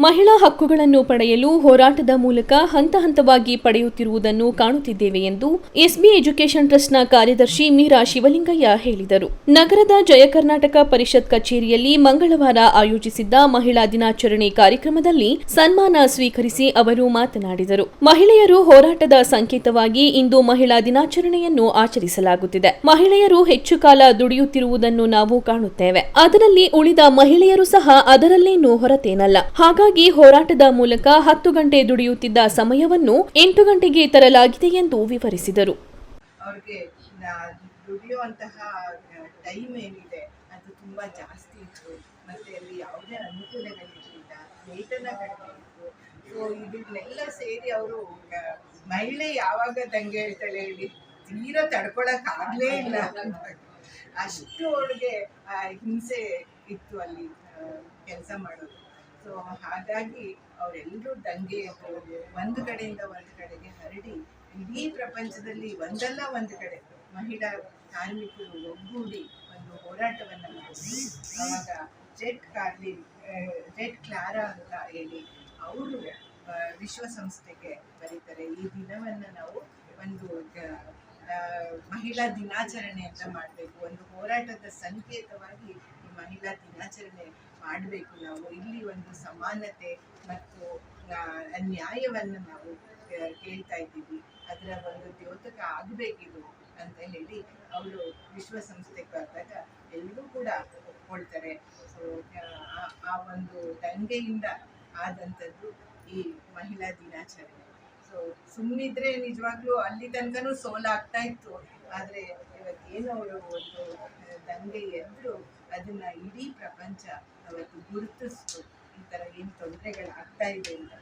ಮಹಿಳಾ ಹಕ್ಕುಗಳನ್ನು ಪಡೆಯಲು ಹೋರಾಟದ ಮೂಲಕ ಹಂತ ಹಂತವಾಗಿ ಪಡೆಯುತ್ತಿರುವುದನ್ನು ಕಾಣುತ್ತಿದ್ದೇವೆ ಎಂದು ಎಸ್ಬಿ ಎಜುಕೇಷನ್ ಟ್ರಸ್ಟ್ನ ಕಾರ್ಯದರ್ಶಿ ಮೀರಾ ಶಿವಲಿಂಗಯ್ಯ ಹೇಳಿದರು. ನಗರದ ಜಯ ಕರ್ನಾಟಕ ಪರಿಷತ್ ಕಚೇರಿಯಲ್ಲಿ ಮಂಗಳವಾರ ಆಯೋಜಿಸಿದ್ದ ಮಹಿಳಾ ದಿನಾಚರಣೆ ಕಾರ್ಯಕ್ರಮದಲ್ಲಿ ಸನ್ಮಾನ ಸ್ವೀಕರಿಸಿ ಅವರು ಮಾತನಾಡಿದರು. ಮಹಿಳೆಯರು ಹೋರಾಟದ ಸಂಕೇತವಾಗಿ ಇಂದು ಮಹಿಳಾ ದಿನಾಚರಣೆಯನ್ನು ಆಚರಿಸಲಾಗುತ್ತಿದೆ. ಮಹಿಳೆಯರು ಹೆಚ್ಚು ಕಾಲ ದುಡಿಯುತ್ತಿರುವುದನ್ನು ನಾವು ಕಾಣುತ್ತೇವೆ. ಅದರಲ್ಲಿ ಉಳಿದ ಮಹಿಳೆಯರು ಸಹ ಅದರಲ್ಲೇನೂ ಹೊರತೇನಲ್ಲ. ಹಾಗಾಗಿ ಹೋರಾಟದ ಮೂಲಕ ಹತ್ತು ಗಂಟೆ ದುಡಿಯುತ್ತಿದ್ದ ಸಮಯವನ್ನು ಎಂಟು ಗಂಟೆಗೆ ತರಲಾಗಿದೆ ಎಂದು ವಿವರಿಸಿದರು. ಟೈಮ್ ಏನಿದೆ ಅದು ತುಂಬಾ ಮಹಿಳೆ ಯಾವಾಗ ದಂಗೆ ಹೇಳ್ತಾಳೆ ಹೇಳಿ ತೀರಾ ತಡ್ಕೊಳಕ್ಕಾಗಲೇ ಇಲ್ಲ. ಅಷ್ಟು ಅವ್ರಿಗೆ ಆ, ಹಿಂಸೆ ಇತ್ತು ಅಲ್ಲಿ ಕೆಲಸ ಮಾಡೋದು. ಸೊ ಹಾಗಾಗಿ ಅವರೆಲ್ಲರೂ ದಂಗೆ ಒಂದು ಕಡೆಯಿಂದ ಒಂದು ಕಡೆಗೆ ಹರಡಿ ಇಡೀ ಪ್ರಪಂಚದಲ್ಲಿ ಒಂದಲ್ಲ ಒಂದು ಕಡೆ ಮಹಿಳಾ ಕಾರ್ಮಿಕರು ಒಗ್ಗೂಡಿ ಒಂದು ಹೋರಾಟವನ್ನು ಮಾಡಿ ಆವಾಗ ಜೆಟ್ ಕಾರ್ಲಿ ಜೆಟ್ ಕ್ಲಾರಾ ಅಂತ ಹೇಳಿ ಅವರು ವಿಶ್ವಸಂಸ್ಥೆಗೆ ಬರೀತಾರೆ. ಈ ದಿನವನ್ನು ನಾವು ಒಂದು ಮಹಿಳಾ ದಿನಾಚರಣೆ ಅಂತ ಮಾಡಬೇಕು. ಒಂದು ಹೋರಾಟದ ಸಂಕೇತವಾಗಿ ಈ ಮಹಿಳಾ ದಿನಾಚರಣೆ ಮಾಡಬೇಕು ನಾವು. ಇಲ್ಲಿ ಒಂದು ಸಮಾನತೆ ಮತ್ತು ನ್ಯಾಯವನ್ನು ನಾವು ಕೇಳ್ತಾ ಇದ್ದೀವಿ. ಅದರ ಒಂದು ದ್ಯೋತಕ ಆಗಬೇಕಿದು ಅಂತ ಹೇಳಿ ಅವರು ವಿಶ್ವಸಂಸ್ಥೆಗೆ ಬಂದಾಗ ಎಲ್ಲರೂ ಕೂಡ ಒಪ್ಕೊಳ್ತಾರೆ. ಸೊ ಆ ಒಂದು ದಂಗೆಯಿಂದ ಆದಂಥದ್ದು ಈ ಮಹಿಳಾ ದಿನಾಚರಣೆ. ಸೊ ಸುಮ್ಮನಿದ್ರೆ ನಿಜವಾಗ್ಲೂ ಅಲ್ಲಿ ತನಕನೂ ಸೋಲಾಗ್ತಾ ಇತ್ತು. ಆದರೆ ಇವತ್ತೇನು ಅವರು ಒಂದು ದಂಗೆ ಎದ್ರು ಅದನ್ನ ಇಡೀ ಪ್ರಪಂಚ ಅವತ್ತು ಗುರುತಿಸ್ತು. ಈ ಥರ ಏನು ತೊಂದರೆಗಳಾಗ್ತಾ ಇದೆ ಅಂತ.